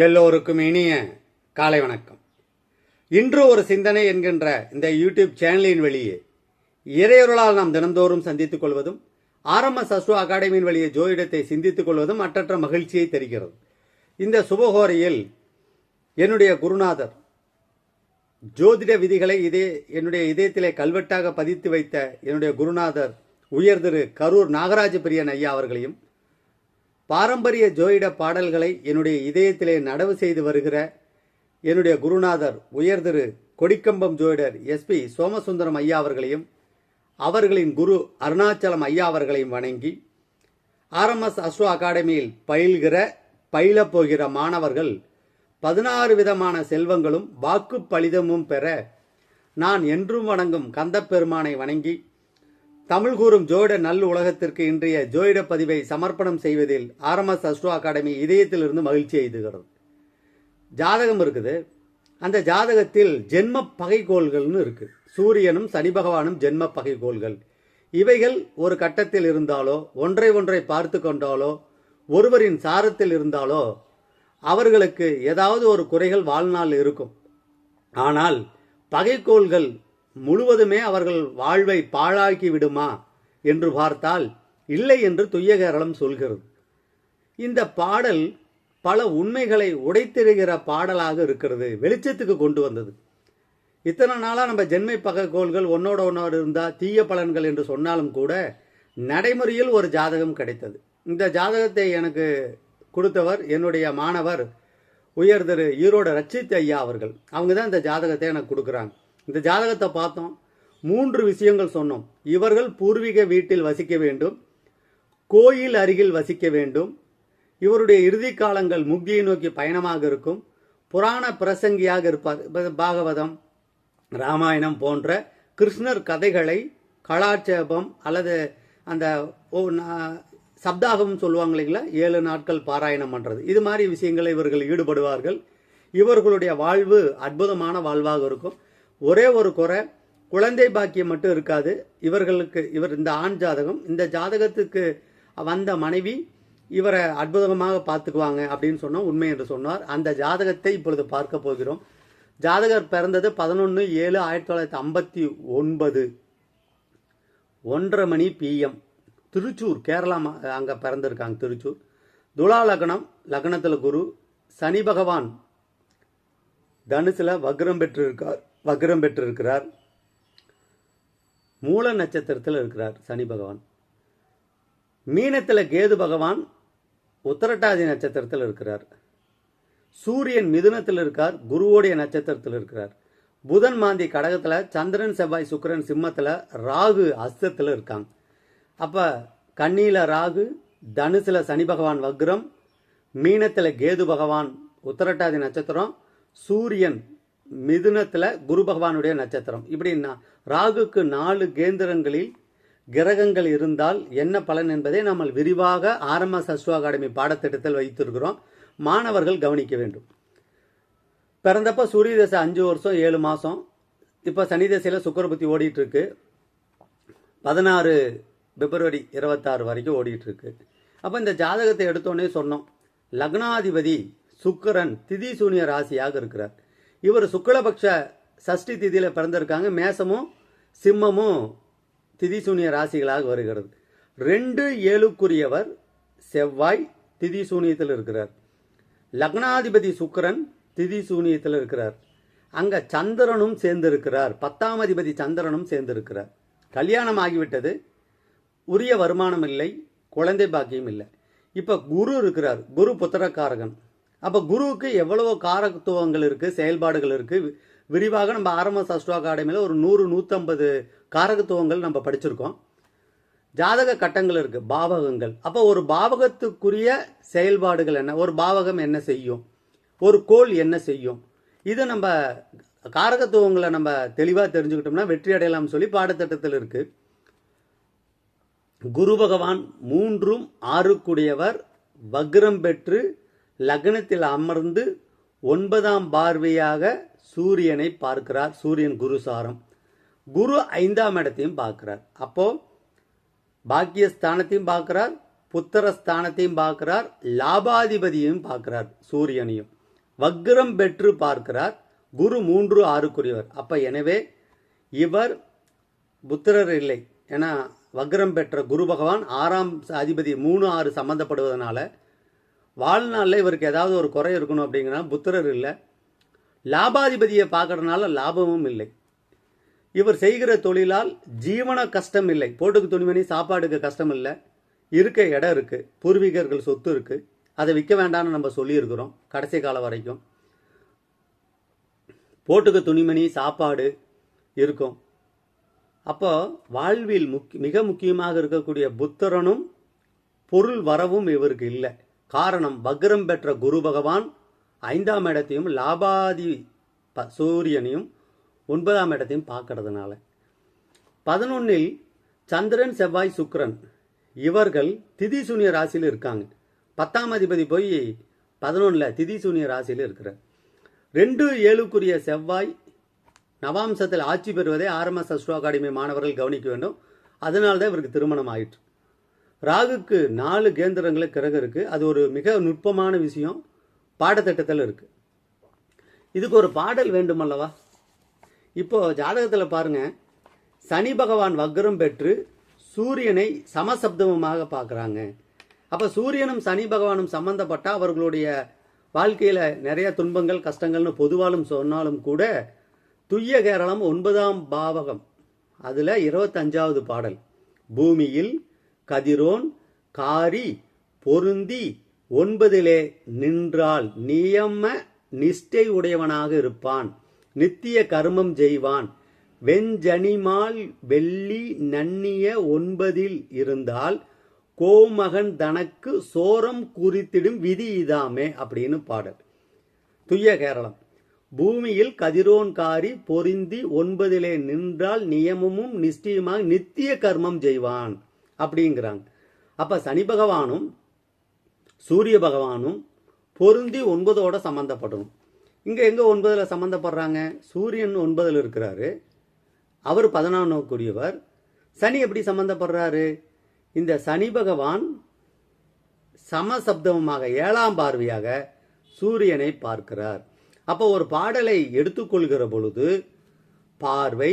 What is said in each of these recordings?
எல்லோருக்கும் இனிய காலை வணக்கம். இன்று ஒரு சிந்தனை என்கின்ற இந்த யூடியூப் சேனலின் வழியே இறையொருளால் நாம் தினந்தோறும் சந்தித்துக் கொள்வதும் ஆரம்ப அஸ்ட்ரோ அகாடமியின் வழியே ஜோதிடத்தை சிந்தித்துக் கொள்வதும் மற்றற்ற மகிழ்ச்சியை தருகிறது. இந்த சுபகோரையில் என்னுடைய குருநாதர் ஜோதிட விதிகளை இதே என்னுடைய இதயத்திலே கல்வெட்டாக பதித்து வைத்த என்னுடைய குருநாதர் உயர் திரு கரூர் நாகராஜ பிரியன் ஐயா அவர்களையும் பாரம்பரிய ஜோதிட பாடல்களை என்னுடைய இதயத்திலே நடவு செய்து வருகிற என்னுடைய குருநாதர் உயர் திரு கொடிக்கம்பம் ஜோதிடர் எஸ்பி சோமசுந்தரம் ஐயா அவர்களையும் அவர்களின் குரு அருணாச்சலம் ஐயா அவர்களையும் வணங்கி ஆர்எம்எஸ் அஸ்ரோ அகாடமியில் பயில்கிற பயிலப் போகிற மாணவர்கள் பதினாறு விதமான செல்வங்களும் வாக்கு பலிதமும் பெற நான் என்றும் வணங்கும் கந்தப்பெருமானை வணங்கி தமிழ் கூறும் ஜோயிட நல் உலகத்திற்கு இன்றைய ஜோயிட பதிவை சமர்ப்பணம் செய்வதில் ஆர்எம்எஸ் அஸ்ட்ரோ அகாடமி இதயத்திலிருந்து மகிழ்ச்சி எய்துகிறது ஜாதகம் இருக்குது. அந்த ஜாதகத்தில் ஜென்ம பகைகோள்கள்னு இருக்கு. சூரியனும் சனி பகவானும் ஜென்ம பகைகோள்கள் இவைகள் ஒரு கட்டத்தில் இருந்தாலோ ஒன்றை ஒன்றை பார்த்து கொண்டாலோ ஒருவரின் சாரத்தில் இருந்தாலோ அவர்களுக்கு ஏதாவது ஒரு குறைகள் வாழ்நாள் இருக்கும். ஆனால் பகைக்கோள்கள் முழுவதுமே அவர்கள் வாழ்வை பாழாக்கி விடுமா என்று பார்த்தால் இல்லை என்று துய்யகரளம் சொல்கிறது. இந்த பாடல் பல உண்மைகளை உடைத்திருக்கிற பாடலாக இருக்கிறது வெளிச்சத்துக்கு கொண்டு வந்தது. இத்தனை நாளாக நம்ம ஜென்மை பகைக்கோள்கள் ஒன்னோட ஒன்னோடு இருந்தால் தீய பலன்கள் என்று சொன்னாலும் கூட நடைமுறையில் ஒரு ஜாதகம் கிடைத்தது. இந்த ஜாதகத்தை எனக்கு கொடுத்தவர் என்னுடைய மாணவர் உயர் திரு ஈரோடு ரச்சித் ஐயா அவர்கள். அவங்க தான் இந்த ஜாதகத்தை எனக்கு கொடுக்குறாங்க. இந்த ஜாதகத்தை பார்த்தோம். மூன்று விஷயங்கள் சொன்னோம். இவர்கள் பூர்வீக வீட்டில் வசிக்க வேண்டும். கோயில் அருகில் வசிக்க வேண்டும். இவருடைய இறுதி காலங்கள் முக்தியை நோக்கி பயணமாக இருக்கும். புராண பிரசங்கியாக இருப்பார் பாகவதம் ராமாயணம் போன்ற கிருஷ்ணர் கதைகளை கலாட்சேபம் அல்லது அந்த ஓ சப்தாகம் சொல்லுவாங்க இல்லைங்களா? ஏழு நாட்கள் பாராயணம் பண்ணுறது இது மாதிரி விஷயங்களை இவர்கள் ஈடுபடுவார்கள். இவர்களுடைய வாழ்வு அற்புதமான வாழ்வாக இருக்கும். ஒரே ஒரு குறை குழந்தை பாக்கியம் மட்டும் இருக்காது. இவர்களுக்கு இவர் இந்த ஆண் ஜாதகம் இந்த ஜாதகத்துக்கு வந்த மனைவி இவரை அற்புதமாக பார்த்துக்குவாங்க அப்படின்னு சொன்னோம் உண்மை என்று சொன்னார். அந்த ஜாதகத்தை இப்பொழுது பார்க்க போகிறோம். ஜாதகர் பிறந்தது பதினொன்று ஏழு ஆயிரத்தி தொள்ளாயிரத்தி ஐம்பத்தி ஒன்பது. ஒன்றரை மணி பிஎம் திருச்சூர் கேரளா அங்கே பிறந்திருக்காங்க திருச்சூர். துலா லக்னம் லக்னத்தில் குரு சனி பகவான் தனுசுல வக்ரம் பெற்றிருக்கார். வக்ரம் பெற்றிருக்கிறார். மூல நட்சத்திரத்தில் இருக்கிறார் சனி பகவான். மீனத்தில் கேது பகவான் உத்தரட்டாதி நட்சத்திரத்தில் இருக்கிறார். சூரியன் மிதுனத்தில் இருக்கார் குருவோடைய நட்சத்திரத்தில் இருக்கிறார். புதன் மாந்தி கடகத்தில் சந்திரன் செவ்வாய் சுக்கிரன் சிம்மத்தில் ராகு அஸ்தத்தில் இருக்காங்க. அப்போ கண்ணியில் ராகு தனுசில் சனி பகவான் வக்ரம் மீனத்தில் கேது பகவான் உத்தரட்டாதி நட்சத்திரம் சூரியன் மிதுனத்தில் குரு பகவானுடைய நட்சத்திரம். இப்படி ராகுக்கு நாலு கேந்திரங்களில் கிரகங்கள் இருந்தால் என்ன பலன் என்பதை நம்ம விரிவாக ஆரம்ப அஸ்ட்ரோ அகாடமி பாடத்திட்டத்தில் வைத்திருக்கிறோம். மாணவர்கள் கவனிக்க வேண்டும். பிறந்தப்ப சூரிய தசை அஞ்சு வருஷம் ஏழு மாதம் இப்போ சனி தசையில் சுக்கரபுத்தி ஓடிட்டு இருக்கு பதினாறு பிப்ரவரி இருபத்தாறு வரைக்கும் ஓடிட்டு இருக்கு அப்போ இந்த ஜாதகத்தை எடுத்தோடனே சொன்னோம். லக்னாதிபதி சுக்கிரன் திதி சூனிய ராசியாக இருக்கிறார். இவர் சுக்லபக்ஷ சஷ்டி திதியில் பிறந்திருக்காங்க. மேசமும் சிம்மமும் திதி சூனிய ராசிகளாக வருகிறது. ரெண்டு ஏழுக்குரியவர் செவ்வாய் திதி சூனியத்தில் இருக்கிறார். லக்னாதிபதி சுக்கரன் திதி சூனியத்தில் இருக்கிறார். அங்கே சந்திரனும் சேர்ந்திருக்கிறார். பத்தாம் அதிபதி சந்திரனும் சேர்ந்திருக்கிறார். கல்யாணம் ஆகிவிட்டது. உரிய வருமானம் இல்லை. குழந்தை பாக்கியம் இல்லை. இப்போ குரு இருக்கிறார். குரு புத்திரக்காரகன். அப்போ குருவுக்கு எவ்வளவோ காரத்துவங்கள் இருக்குது செயல்பாடுகள் இருக்குது வி- விரிவாக நம்ம ஆரம்ப அஸ்ட்ரோ அகாடமியில் ஒரு நூறு நூற்றம்பது காரகத்துவங்கள் நம்ம படிச்சிருக்கோம். ஜாதக கட்டங்கள் இருக்குது பாவகங்கள். அப்போ ஒரு பாவகத்துக்குரிய செயல்பாடுகள் என்ன? ஒரு பாவகம் என்ன செய்யும்? ஒரு கோள் என்ன செய்யும்? இது நம்ம காரகத்துவங்களை நம்ம தெளிவாக தெரிஞ்சுக்கிட்டோம்னா வெற்றி அடையலாம்னு சொல்லி பாடத்திட்டத்தில் இருக்குது குரு பகவான் மூன்றும் ஆறுக்குடையவர் வக்ரம் பெற்று லக்னத்தில் அமர்ந்து ஒன்பதாம் பார்வையாக சூரியனை பார்க்கிறார். சூரியன் குரு சாரம். குரு ஐந்தாம் இடத்தையும் பார்க்கிறார். அப்போ பாக்கியஸ்தானத்தையும் பார்க்கிறார். புத்திரஸ்தானத்தையும் பார்க்கிறார். லாபாதிபதியையும் பார்க்கிறார் சூரியனையும். வக்ரம் பெற்று பார்க்கிறார். குரு மூன்று ஆறுக்குரியவர். அப்ப எனவே இவர் புத்திரர் இல்லை. ஏன்னா வக்ரம் பெற்ற குரு பகவான் ஆறாம் அதிபதி மூணு ஆறு சம்பந்தப்படுவதனால வாழ்நாளில் இவருக்கு ஏதாவது ஒரு குறை இருக்கணும் அப்படிங்கன்னா புத்திரர் இல்லை. லாபாதிபதியை பார்க்கறதுனால லாபமும் இல்லை. இவர் செய்கிற தொழிலால் ஜீவன கஷ்டம் இல்லை. போட்டுக்கு துணிமணி சாப்பாடுக்கு கஷ்டம் இல்லை. இருக்க இடம் இருக்குது பூர்வீகர்கள் சொத்து இருக்குது அதை விற்க வேண்டாம்னு நம்ம சொல்லியிருக்கிறோம். கடைசி காலம் வரைக்கும். போட்டுக்கு துணிமணி சாப்பாடு இருக்கும். அப்போ வாழ்வில் முக் மிக முக்கியமாக இருக்கக்கூடிய புத்தரனும் பொருள் வரவும் இவருக்கு இல்லை. காரணம் வக்ரம் பெற்ற குரு பகவான் ஐந்தாம் இடத்தையும் லாபாதி ப- சூரியனையும் ஒன்பதாம் இடத்தையும் பார்க்கறதுனால. பதினொன்னில் சந்திரன் செவ்வாய் சுக்கிரன் இவர்கள் திதி சூனிய ராசியில் இருக்காங்க. பத்தாம் அதிபதி போய் பதினொன்றில் திதி சூனிய ராசியில் இருக்கிறார். ரெண்டு ஏழுக்குரிய செவ்வாய் நவாம்சத்தில் ஆட்சி பெறுவதை ஆர்எம்எஸ் அஸ்ட்ரோ அகாடமி மாணவர்கள் கவனிக்க வேண்டும். அதனால்தான் இவருக்கு திருமணம் ஆயிற்று. ராகுக்கு நாலு கேந்திரங்களில் கிரகம் இருக்கு. அது ஒரு மிக நுட்பமான விஷயம். பாடத்திட்டத்தில் இருக்கு. இதுக்கு ஒரு பாடல் வேண்டுமல்லவா? இப்போ ஜாதகத்தில் பாருங்க. சனி பகவான் வக்ரம் பெற்று சூரியனை சமசப்தமமாக பார்க்குறாங்க. அப்போ சூரியனும் சனி பகவானும் சம்பந்தப்பட்ட அவர்களுடைய வாழ்க்கையில் நிறைய துன்பங்கள் கஷ்டங்கள்னு பொதுவாலும் சொன்னாலும் கூட துய்ய கேரளம் ஒன்பதாம் பாவகம். அதில் இருபத்தஞ்சாவது பாடல். பூமியில் கதிரோன் காரி பொருந்தி ஒன்பதிலே நின்றால் நியம நிஷ்டை உடையவனாக இருப்பான். நித்திய கர்மம் செய்வான். வெஞ்சனிமால் வெள்ளி நன்னிய ஒன்பதில் இருந்தால் கோமகன் தனக்கு சோரம் குறித்திடும் விதி இதாமே அப்படின்னு பாடல். துய்ய கேரளம். பூமியில் கதிரோன்காரி பொருந்தி ஒன்பதிலே நின்றால் நியமமும் நிஷ்டியுமாக நித்திய கர்மம் செய்வான். அப்படிங்கிறாங்க. அப்ப சனி பகவானும் சூரிய பகவானும் பொருந்தி ஒன்பதோட சம்மந்தப்படணும் இங்கே எங்கே ஒன்பதில் சம்மந்தப்படுறாங்க சூரியன் ஒன்பதில் இருக்கிறாரு. அவர் பதினான்குரியவர் சனி எப்படி சம்மந்தப்படுறாரு இந்த சனி பகவான் சமசப்தமாக ஏழாம் பார்வையாக சூரியனை பார்க்கிறார். அப்போ ஒரு பாடலை எடுத்துக்கொள்கிற பொழுது பார்வை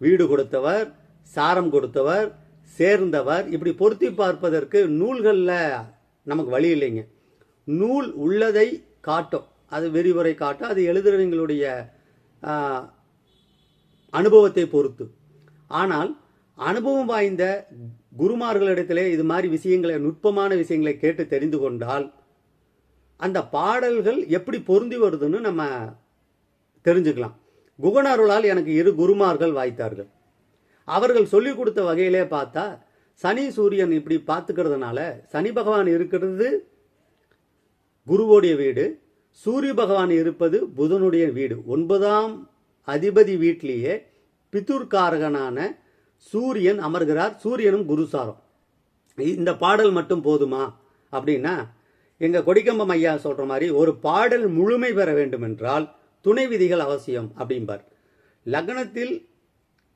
வீடு கொடுத்தவர் சாரம் கொடுத்தவர் சேர்ந்தவர். இப்படி பொருத்தி பார்ப்பதற்கு நூல்களில் நமக்கு வழி இல்லைங்க. நூல் உள்ளதை காட்டும். அது விரிவுரை காட்டும். அது எழுதுறவங்களுடைய அனுபவத்தை பொறுத்து. ஆனால் அனுபவம் வாய்ந்த குருமார்களிடத்திலே இது மாதிரி விஷயங்களை நுட்பமான விஷயங்களை கேட்டு தெரிந்து கொண்டால் அந்த பாடல்கள் எப்படி பொருந்தி வருதுன்னு நம்ம தெரிஞ்சுக்கலாம். குகனருளால் எனக்கு இரு குருமார்கள் வாய்த்தார்கள். அவர்கள் சொல்லிக் கொடுத்த வகையிலே பார்த்தா சனி சூரியன் இப்படி பார்த்துக்கிறதுனால சனி பகவான் இருக்கிறது குருவோடைய வீடு சூரிய பகவான் இருப்பது புதனுடைய வீடு. ஒன்பதாம் அதிபதி வீட்டிலேயே பித்துர்காரகனான சூரியன் அமர்கிறார். சூரியனும் குருசாரம் இந்த பாடல் மட்டும் போதுமா? அப்படின்னா எங்க கொடிக்கம்பம் ஐயா சொல்ற மாதிரி ஒரு பாடல் முழுமை பெற வேண்டும் என்றால் துணை விதிகள் அவசியம் அப்படிம்பார். லக்னத்தில்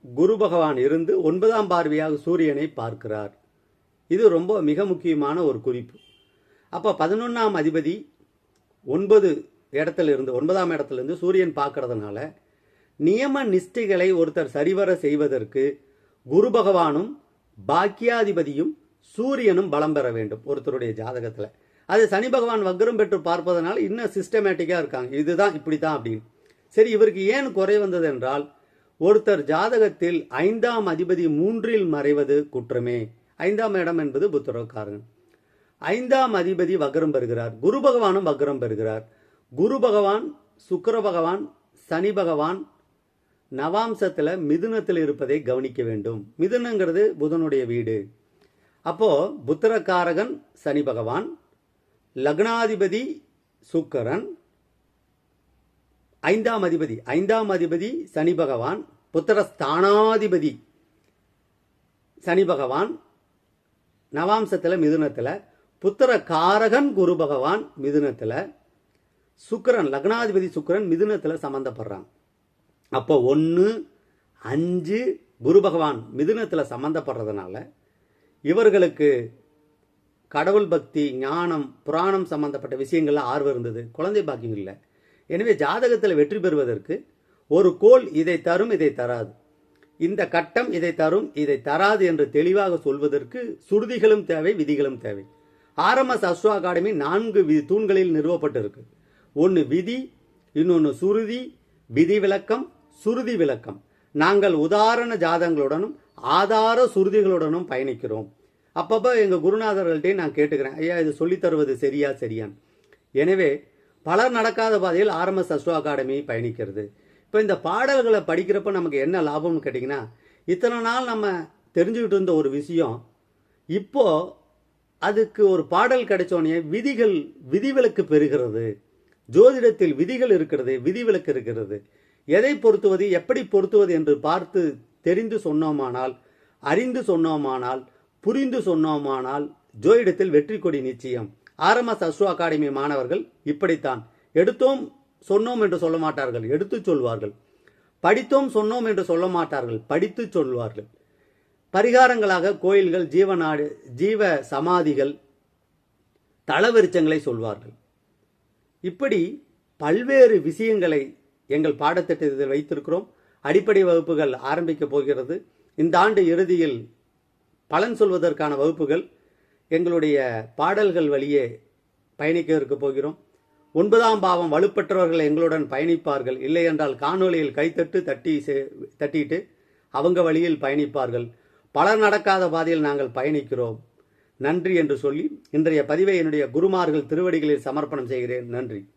குரு பகவான் இருந்து ஒன்பதாம் பார்வையாக சூரியனை பார்க்கிறார். இது ரொம்ப மிக முக்கியமான ஒரு குறிப்பு. அப்போ பதினொன்றாம் அதிபதி ஒன்பது இடத்துல இருந்து ஒன்பதாம் இடத்துல இருந்து சூரியன் பார்க்கறதுனால நியம நிஷ்டைகளை ஒருத்தர் சரிவர செய்வதற்கு குரு பகவானும் பாக்கியாதிபதியும் சூரியனும் பலம் பெற வேண்டும் ஒருத்தருடைய ஜாதகத்தில். அது சனி பகவான் வக்ரம் பெற்று பார்ப்பதனால் இன்னும் சிஸ்டமேட்டிக்காக இருக்காங்க. இதுதான் இப்படி தான் அப்படின்னு. சரி இவருக்கு ஏன் குறை வந்தது என்றால் ஒருத்தர் ஜாதகத்தில் ஐந்தாம் அதிபதி மூன்றில் மறைவது குற்றமே. ஐந்தாம் இடம் என்பது புத்திரக்காரன் ஐந்தாம் அதிபதி வக்ரம் பெறுகிறார். குரு பகவானும் வக்ரம் பெறுகிறார். குரு பகவான் சுக்கர பகவான் சனி பகவான் நவாம்சத்தில் மிதுனத்தில் இருப்பதை கவனிக்க வேண்டும். மிதுனங்கிறது புதனுடைய வீடு. அப்போ புத்திரக்காரகன் சனி பகவான் லக்னாதிபதி சுக்கரன் ஐந்தாம் அதிபதி. ஐந்தாம் அதிபதி சனி பகவான் புத்திரஸ்தானாதிபதி சனி பகவான் நவாம்சத்தில் மிதுனத்தில் புத்திர காரகன் குரு பகவான் மிதுனத்தில் சுக்கரன் லக்னாதிபதி சுக்கிரன் மிதுனத்தில் சம்மந்தப்படுறான் அப்போ ஒன்று அஞ்சு குரு பகவான் மிதுனத்தில் சம்மந்தப்படுறதுனால இவர்களுக்கு கடவுள் பக்தி ஞானம் புராணம் சம்பந்தப்பட்ட விஷயங்கள்ல ஆர்வம் இருந்தது. குழந்தை பாக்கியம் இல்லை. எனவே ஜாதகத்தில் வெற்றி பெறுவதற்கு ஒரு கோல் இதை தரும் இதை தராது. இந்த கட்டம் இதை தரும் இதை தராது என்று தெளிவாக சொல்வதற்கு சுருதிகளும் தேவை விதிகளும் தேவை. ஆர்எம்எஸ் அஸ்வா அகாடமி நான்கு வி- தூண்களில் நிறுவப்பட்டிருக்கு. ஒன்று விதி இன்னொன்று சுருதி விதி விளக்கம் சுருதி விளக்கம். நாங்கள் உதாரண ஜாதகங்களுடனும் ஆதார சுருதிகளுடனும் பயணிக்கிறோம். அப்பப்போ எங்கள் குருநாதர்கள்ட்டையும் நான் கேட்டுக்கிறேன் ஐயா இது சொல்லித் தருவது சரியா சரியான்னு. எனவே பலர் நடக்காத பாதையில் ஆர்எம்எஸ் அஸ்ட்ரோ அகாடமி பயணிக்கிறது. இப்போ இந்த பாடல்களை படிக்கிறப்ப நமக்கு என்ன லாபம்னு கேட்டிங்கன்னா இத்தனை நாள் நம்ம தெரிஞ்சுக்கிட்டு இருந்த ஒரு விஷயம் இப்போ அதுக்கு ஒரு பாடல் கிடைச்சோடனே விதிகள் விதிவிலக்கு பெறுகிறது. ஜோதிடத்தில் விதிகள் இருக்கிறது விதிவிலக்கு இருக்கிறது. எதை பொருத்துவது எப்படி பொருத்துவது என்று பார்த்து தெரிந்து சொன்னோமானால் அறிந்து சொன்னோமானால் புரிந்து சொன்னோமானால் ஜோதிடத்தில் வெற்றி கொடி நிச்சயம். ஆர்எம்எஸ் அஸ்ட்ரோ அகாடமி மாணவர்கள் இப்படித்தான். எடுத்தோம் சொன்னோம் என்று சொல்ல மாட்டார்கள். எடுத்துச் சொல்வார்கள். படித்தோம் சொன்னோம் என்று சொல்ல மாட்டார்கள். படித்து சொல்வார்கள். பரிகாரங்களாக கோயில்கள் ஜீவநாடு ஜீவ சமாதிகள் தளவரிச்சங்களை சொல்வார்கள். இப்படி பல்வேறு விஷயங்களை எங்கள் பாடத்திட்டத்தில் வைத்திருக்கிறோம். அடிப்படை வகுப்புகள் ஆரம்பிக்க போகிறது. இந்த ஆண்டு இறுதியில் பலன் சொல்வதற்கான வகுப்புகள் எங்களுடைய பாடல்கள் வழியே பயணிக்க இருக்க போகிறோம். ஒன்பதாம் பாவம் வலுப்பெற்றவர்கள் எங்களுடன் பயணிப்பார்கள். இல்லை என்றால் காணொலியில் கைத்தட்டு தட்டி செ- தட்டிட்டு அவங்க வழியில் பயணிப்பார்கள். பலர் நடக்காத பாதையில் நாங்கள் பயணிக்கிறோம். நன்றி என்று சொல்லி இன்றைய பதிவை என்னுடைய குருமார்கள் திருவடிகளில் சமர்ப்பணம் செய்கிறேன். நன்றி.